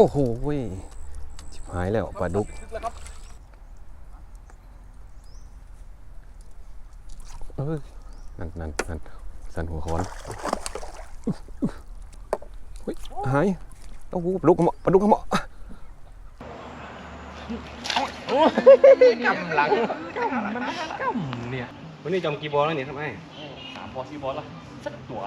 โอ้โหเว้ยชิบหายแล้วปลาดุกแล้วครับเอ้ยนั่นนั่นนั่นสันหัวคอนเฮ้ยหายโอ้โหปลาดุกขโมยปลาดุกขโมยกำหลังกำมันกำเนี่ยวันนี้จอมกีบอลแล้วเนี่ยทำไมสามบอลสี่บอลละสักตัว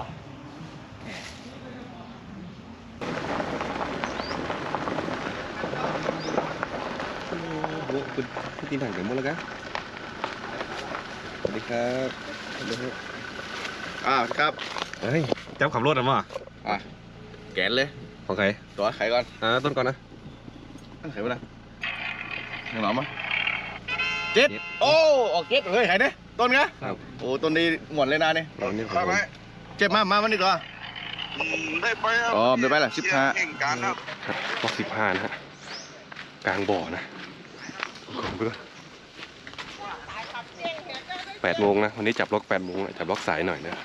โอ้โห คุณคุณตีนถังเดี๋ยวหมดแล้วกันสวัสดีครับสวัสดีครับอ่าครับเฮ้ยจับขับรถอะมั้งแกนเลยของใครตัวไขก่อนอ่าต้นก่อนนะตั้งไขไว้นะยังหนอมั้งเจ็ดโอ้ออกเจ็ดเฮ้ยไขเนี่ยต้นไงครับโอ้ต้นนี้หมดเลยนะเนี่ยเรานี่ของผมเจ็บมามาวันนี้ก่อนได้ไปครับอ๋อได้ไปละสิบห้าเก่งการครับล็อกสิบห้านะฮะกลางบ่อนะของเพื่อ แปดโมงนะ วันนี้จับล็อกแปดโมงนะจับล็อกสายหน่อยนะ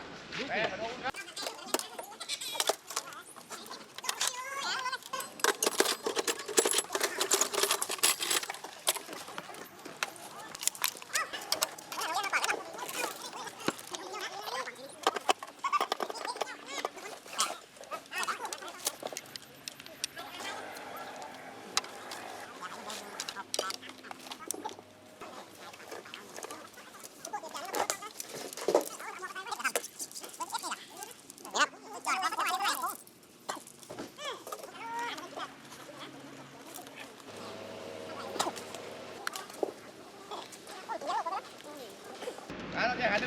อ่าเราจะหาด้ว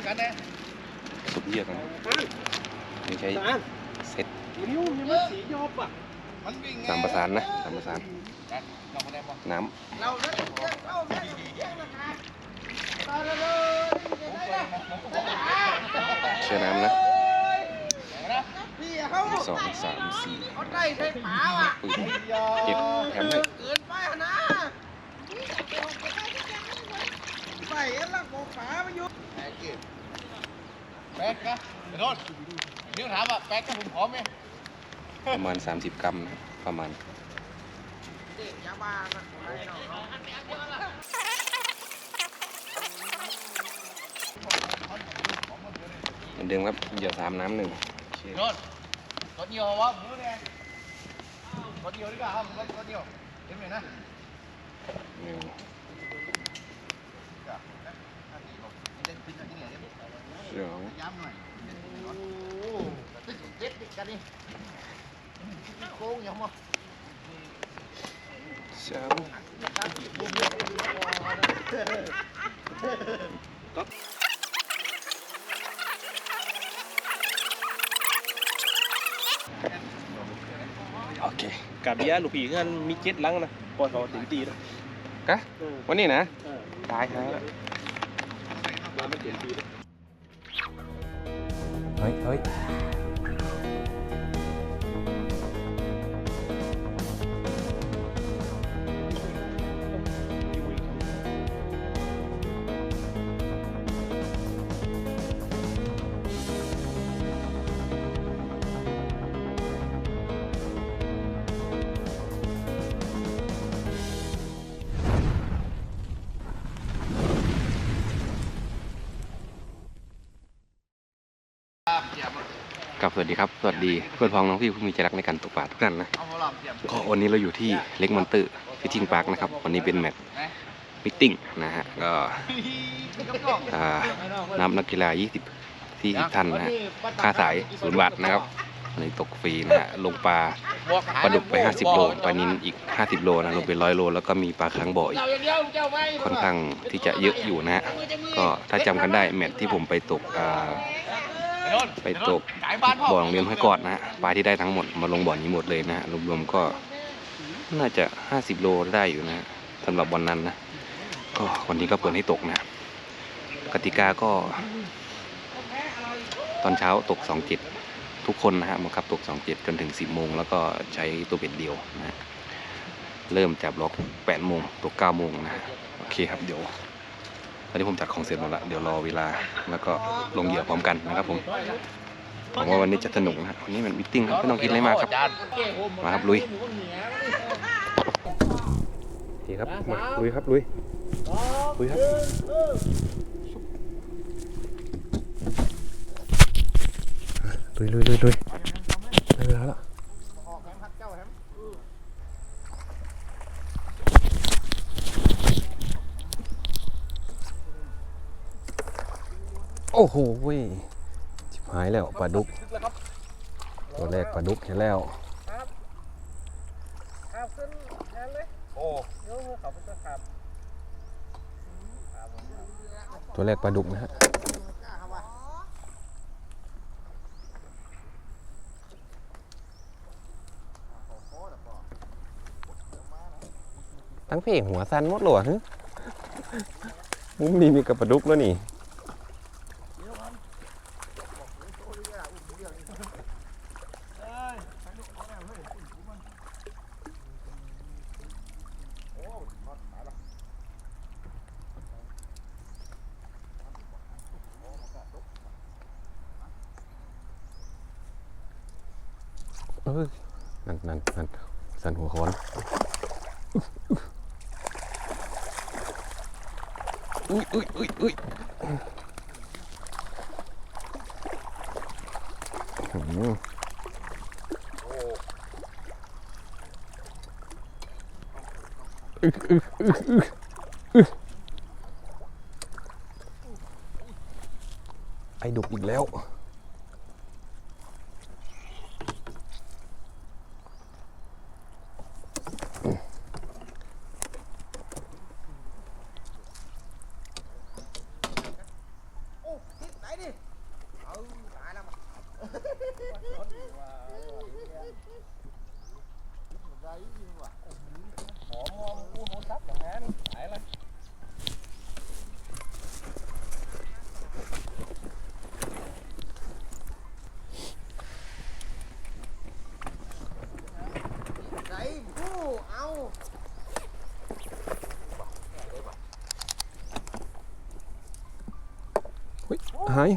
ยกันนะ สุดเยี่ยมนะไม่ใช่เซ็ตนิ้วยังไม่สียอบอะมันวิ่งไงสามประสานนะสามประสานลองมาได้ปะน้เราเนี่ยเอาแม่แย่งนะครับตายแล้วเลยำเชื่อน้ำนะพี่เขาสองสามสี่เขาได้ใช้ผาอะปืนเจ็ดแถมให้เกินไปนะใส่เอ็นลักบอกป๋ามาอยู่ แป๊กเก็บแป๊กนะเดี๋ยวโดนนิ้วถามว่าแป๊กกับผมพร้อมไหมประมาณ 30 กรัมนะประมาณเด็กยาบ้านะอะไรเนาะเหมือนเดิมครับเหยื่อสามน้ำหนึ่งโอเคโดนรถเดียววะหมูเนี่ยรถเดียวดีกว่าครับรถรถเดียวเห็นไหมนะ หนึ่ง สองย้ำหน่อยโอ้ติดเจ็ดติดกันนี่โค้งยังมั้งสามโอเคกับยาลูกพี่กันมีเจ็ดลังนะปล่อยเขาถึงตีนะกะวันนี้นะเออตายครับมาไม่เจ็ดปีนะ เฮ้ยเสวัสดีครับ สวัสดีเพื่อนพ้องน้องพี่ผู้มีใจรักในการตกปลาทุกท่านนะ ก็วันนี้เราอยู่ที่เล็กมอนเตอร์ฟิชชิงพาร์คนะครับ วันนี้เป็นแมตช์มิทติ้งนะฮะ ก็อ่านำนักกีฬา 20ที่ท่านนะฮะ ค่าสายศูนย์บาทนะครับวันนี้ตกฟรีนะฮะ ลงปลาปลาดุกไป 50 โล ปลานินอีก 50 โลนะลงไป 100 โล แล้วก็มีปลาค้างบ่ออีก ค่อนข้างที่จะเยอะอยู่นะฮะ ก็ถ้าจำกันได้แมตช์ที่ผมไปตกอ่า ไปตกบ่อโรงเรียนห้วยกอดนะฮะปลาที่ได้ทั้งหมดมาลงบ่อนี้หมดเลยนะฮะรวมๆก็น่าจะ 50 โลได้อยู่นะฮะสำหรับวันนั้นนะก็วันนี้ก็เปิดให้ตกนะกติกาก็ ตอนเช้าตก27ทุกคนนะฮะบังคับตก27จนถึง 10โมงแล้วก็ใช้ตัวเบ็ดเดียวนะฮะเริ่มจับล็อก8โมงตก9โมงนะฮะโอเคครับเดี๋ยว ตอนนี้ผมจัดของเสร็จหมดแล้วเดี๋ยวรอเวลาแล้วก็ลงเหยื่อพร้อมกันนะครับผมหวังว่าวันนี้จะสนุกนะวันนี้มันมิทติ้งครับไม่ต้องคิดอะไรมากครับมาครับลุยดีครับมาลุยครับลุยลุยครับลุยลุยลุยลุยได้เวลาแล้ว โอ้โหเว้ยชิบหายแล้วปลาดุก ตัวแรกปลาดุกเห็นแล้วโอ้ตัวแรกปลาดุกนะฮะทั้งเพลงหัวสั้นหมดเลยฮะมุมนี้มีกับปลาดุกแล้วนี่ เอ้ยนั่นนั่นนั่นสันหัวคอนอุ้ยอุ้ยอุ้ยอุ้ยอื้อหืออึ๊กอึ๊กอึ๊กอึ๊กอึ๊กไอ้ดุกอีกแล้ว ไหนผู้เอา หาย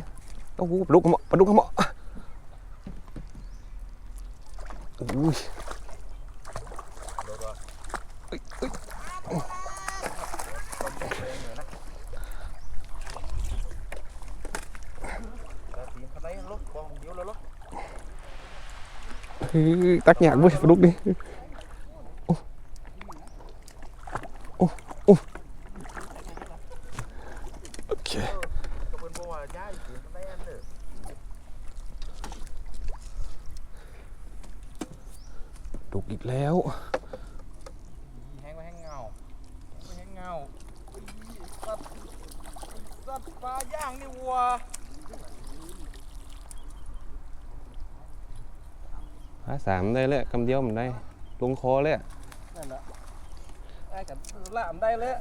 โอ้โหปลาดุกขโมะปลาดุกขโม ดุกอีกแล้ว แห้งไว้แห้งเงาแห้งไว้แห้งเงาสัตว์สัตว์ปลาย่างนี่วัวพาสามได้เลยคำเดียวมันได้ลงคอเลยอะนั่นแหละไอ้กันลามได้เลย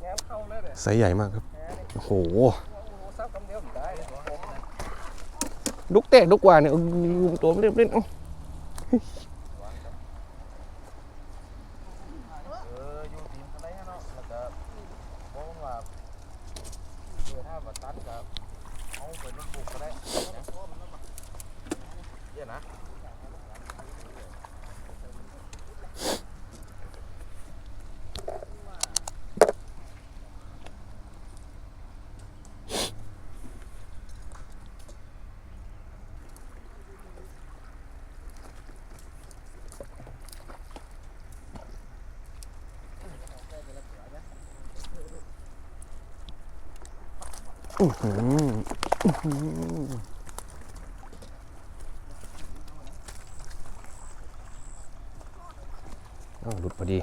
แง้มเข้าเลยเด้อไซส์ใหญ่มากครับโอ้โห โอ้โหซับคำเดียวมันได้เลยดุกเตะดุกกว่าเนี่ยอื้อตัวมันเรียบเล่นเอ้า เอออยู่ทีมกันได้เนาะแล้วก็บอกว่าเออถ้าว่าตันก็เอาไปเล่นบุกก็ได้นะเยอะนะ อื้อ หืออื้อหือหลุดพอดี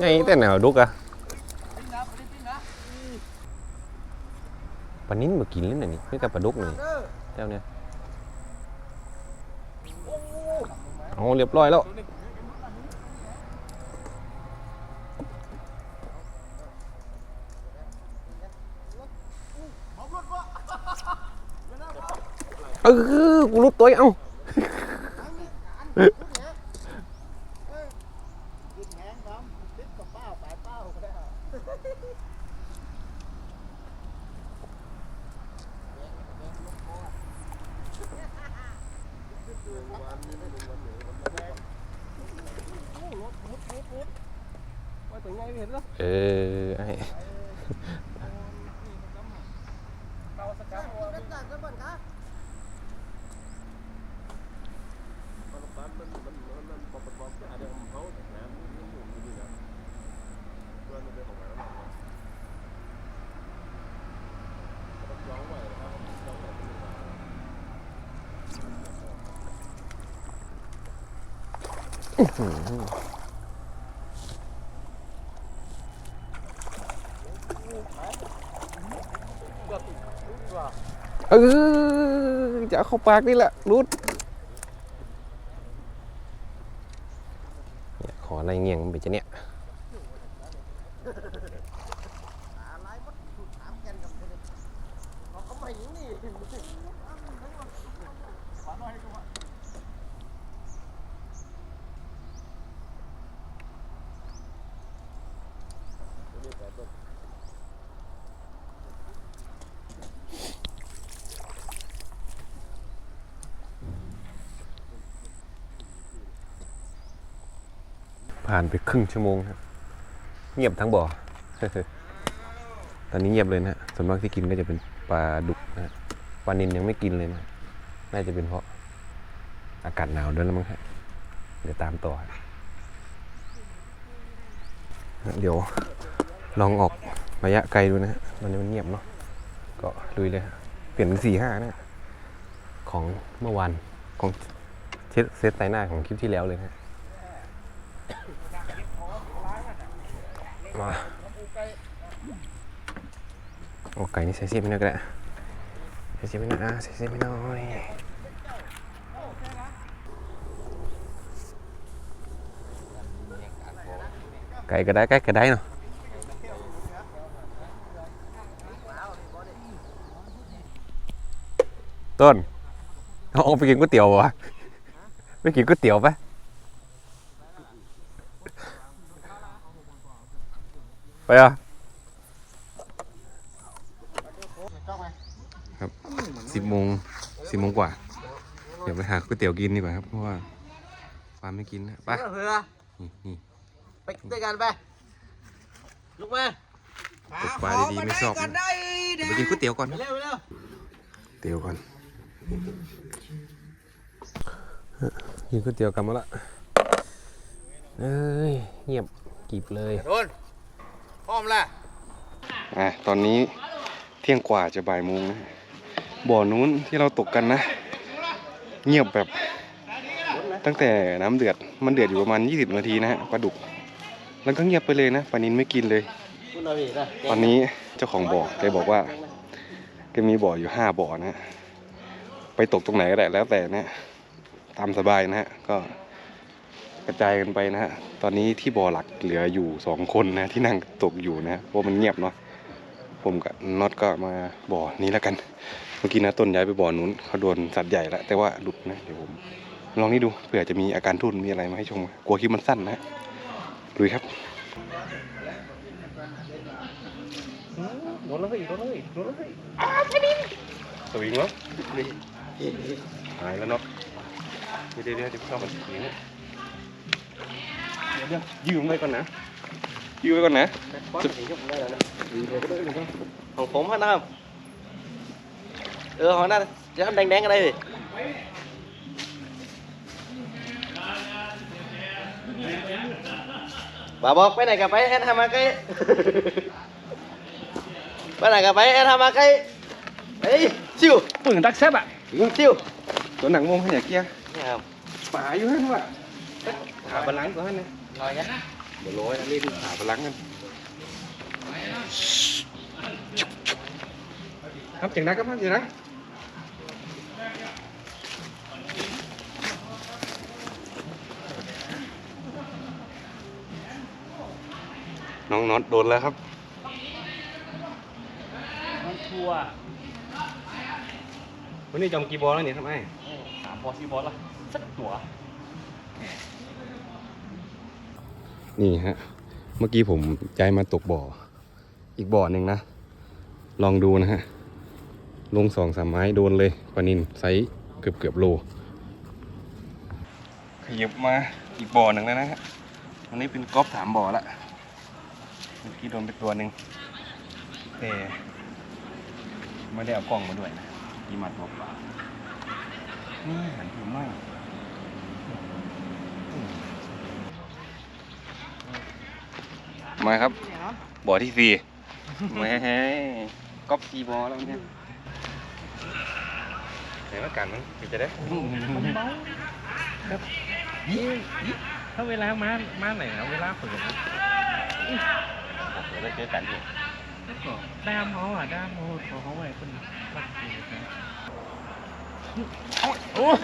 ngay thế nào đúc à bánh nín mà kín lên này nhỉ mấy cái đúc này theo nè เอาเรียบร้อยแล้ว เออกูรูปตัวเอ้า ติดกับเป้าปลายเป้าก็ได้เออไอ้เออ เออจะเข้าปากนี่แหละรุดเนี่ยขออะไรเงี้ยงมันไปจะเนี่ย ผ่านไปครึ่งชั่วโมงครับเงียบทั้งบ่อ ตอนนี้เงียบเลยนะส่วนมากที่กินก็จะเป็นปลาดุกนะปลานินยังไม่กินเลยนะ น่าจะเป็นเพราะอากาศหนาวด้วยแล้วมั้งครับเดี๋ยวตามต่อ เดี๋ยวลองออกระยะไกลดูนะฮะตอนนี้มันเงียบเนาะ ก็ลุยเลยฮะเปลี่ยนเป็นสี่ห้านะ ของเมื่อวานของเซตเซตไตหน้าของคลิปที่แล้วเลยนะฮะ มา โอ้ไก่นี่ใส่เสียบไม่น้อยก็ได้ใส่เสียบไม่น้อยนะใส่เสียไม่น้อยไก่ก็ได้ไก่ก็ได้เนาะต้นเอาออกไปกินก๋วยเตี๋ยววะไปกินก๋วยเตี๋ยวปะ ไปอะครับสิบโมงสิบโมงกว่า เดี๋ยวไปหาก๋วยเตี๋ยวกินดีกว่าครับ เพราะว่าฟาร์มไม่กินนะไปเหือนี่นี่ไปด้วยกันไป ลุกมาตกปลาดีๆไม่ชอบนะเดี๋ยวไปกินก๋วยเตี๋ยวก่อนนะเร็วเร็วเตี๋ยวก่อนกินก๋วยเตี๋ยวกลับมาละเอ้ยเงียบกริบเลยโดนพร้อ มล้วอะตอนนี้เที่ยงกว่าจะบ่ายโมงนะบ่อนู้นที่เราตกกันนะ เงียบแบบตั้งแต่น้ำเดือดมันเดือดอยู่ประมาณ 20 นาทีนะฮะปลาดุก แล้วก็เงียบไปเลยนะปลานินไม่กินเลยคุณเอาอีกนะตอนนี้เจ้าของบ่อแกบอกว่าแกมีบ่ออยู่ห้าบ่อนะ ไปตกตรงไหนก็ได้แล้วแต่นะตามสบายนะฮะก็ ระจายกันไปนะฮะ ตอนนี้ที่บ่อหลักเหลืออยู่สองคนนะที่นั่งตกอยู่นะฮะเพราะมันเงียบเนาะ ผมกับน็อตก็มาบ่อนี้แล้วกัน เมื่อกี้นะต้นย้ายไปบ่อนู้นเขาโดนสัตว์ใหญ่แล้วแต่ว่าหลุดนะเดี๋ยวผมลองนี่ดูเผื่อจะมีอาการทุ่นมีอะไรมาให้ชม กลัวคลิปมันสั้นนะฮะลุยครับโดนเลยโดนเลยโดนเลยสวิงเหรอหายแล้วเนาะเดี๋ยวเดี๋ยวเดี๋ยวเดี๋ยวเข้ามาถึงเนี่ย เดี๋ยวเดี๋ยวยืมไว้ก่อนนะยืมไว้ก่อนนะของผมฮะนะครับเออของนั่นจะทำแดงๆอะไรเลยบ่าบอกไปไหนกับไปแอนทำมาใกล้ไปไหนกับไปแอนทำมาใกล้เฮ้ยชิวปืนตักแซบอะชิวตัวหนังมงให้อย่าเกี้ยนี่ครับป่าอยู่นั่นว่ะหาบาลังก์ก่อนนะ ลอยกันเดี๋ยวร้อยเล่นหาบาลังก์กันครับเสียงดังครับเสียงดังน้องน็อตโดนแล้วครับมันทัววันนี้จอมกี่บอลแล้วเนี่ยทำไมสามบอลสี่บอลละสักตัว นี่ฮะ เมื่อกี้ผมย้ายมาตกบ่อ อีกบ่อหนึ่งนะ ลองดูนะฮะ ลงสองสามไม้โดนเลยปลานินไซส์เกือบเกือบโล ขยับมาอีกบ่อหนึ่งแล้วนะฮะวันนี้เป็นก๊อฟสามบ่อละเมื่อกี้โดนไปตัวหนึ่งแต่ไม่ได้เอากล้องมาด้วยนะยีมัดบอกเปล่านี่หันผิวไหม มาครับ บ่อที่สี่แหม่ก๊อฟสี่บ่อแล้วเนี่ยไหนว่ากันมันจะได้ถ้าเวลามามาไหนนะเวลาเปิดนะเดี๋ยวได้เจอกันอีกก็ด้ามเขาอะด้ามเขาเขาเขาไว้คนรักดีนะโอ้ย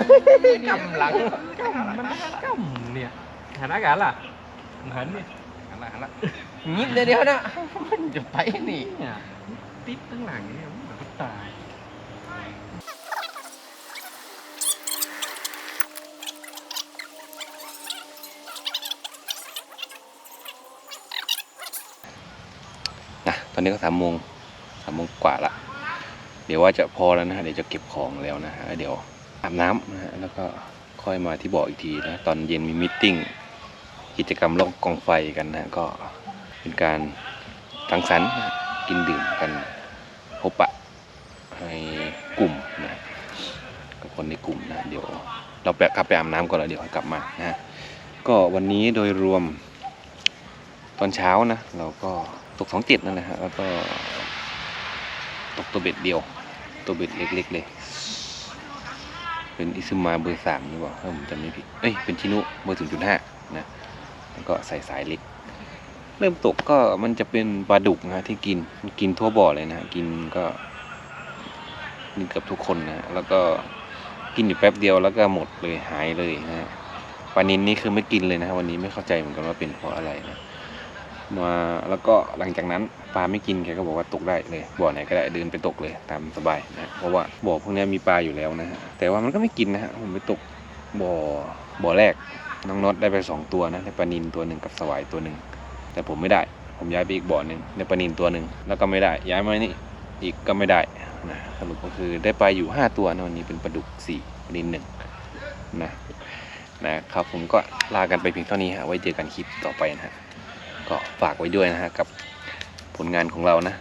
กำหลังกำมันกำเนี่ยหันอากาศล่ะหันนี่หันละหันละ ยิบเดียวนะมันจะไปนี่เนี่ยติดตั้งหลังเนี่ยมันตายนะตอนนี้ก็สามโมงสามโมงกว่าละเดี๋ยวว่าจะพอแล้วนะฮะเดี๋ยวจะเก็บของแล้วนะฮะเดี๋ยวอาบน้ำนะฮะแล้วก็ค่อยมาที่บ่ออีกทีนะ ตอนเย็นมีมิทติ้งกิจกรรมล่องกองไฟกันนะก็ เป็นการสังสรรค์นกินดื่มกันพบปะในกลุ่มนะกับคนในกลุ่มนะเดี๋ยวเราแปะกลับไปอาบน้ำก่อนแล้วเดี๋ยวกลับมานะก็วันนี้โดยรวมตอนเช้านะเราก็ตกสองเจ็ดนั่นแหละฮะแล้วก็ตกตัวเบ็ดเดียว ตัวเบ็ดเล็กๆเลย เป็นอิซึมาเบอร์สามหรือเปล่าถ้าผมจำไม่ผิด เอ้ยเป็นชินุเบอร์ศูนย์จุดห้านะแล้วก็ใส่สายเล็ก เริ่มตกก็มันจะเป็นปลาดุกนะที่กินกินทั่วบ่อเลยนะกินก็กินเกับทุกคนนะแล้วก็กินอยู่แป๊บเดียวแล้วก็หมดเลยหายเลยนะปลานินนี่คือไม่กินเลยนะวันนี้ไม่เข้าใจเหมือนกันว่าเป็นเพราะอะไรนะมาแล้วก็หลังจากนั้นปลาไม่กินแกก็บอกว่าตกได้เลยบ่อไหนก็ได้เดินไปตกเลยตามสบายนะเพราะว่าบ่อพวกนี้มีปลาอยู่แล้วนะฮะแต่ว่ามันก็ไม่กินนะฮะผมไปตกบ่อบ่อแรกน้องน็อตได้ไปสองตัวนะได้ปลานินตัวหนึ่งกับสวายตัวหนึ่ง แต่ผมไม่ได้ ผมย้ายไปอีกบ่อหนึ่งได้ปลานินตัวหนึ่งแล้วก็ไม่ได้ ย้ายมานี่อีกก็ไม่ได้นะสรุปก็คือได้ปลาอยู่ห้าตัวนะวันนี้เป็นปลาดุกสี่ปลานินหนึ่งนะนะครับผมก็ลากันไปเพียงเท่านี้ฮะไว้เจอกันคลิปต่อไปนะฮะก็ฝากไว้ด้วยนะฮะกับผลงานของเรานะ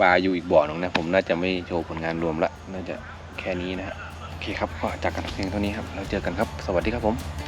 ปลาอยู่อีกบ่อหนึ่งนะผมน่าจะไม่โชว์ผลงานรวมละน่าจะแค่นี้นะฮะโอเคครับก็จากกันเพียงเท่านี้ครับแล้วเจอกันครับ สวัสดีครับผม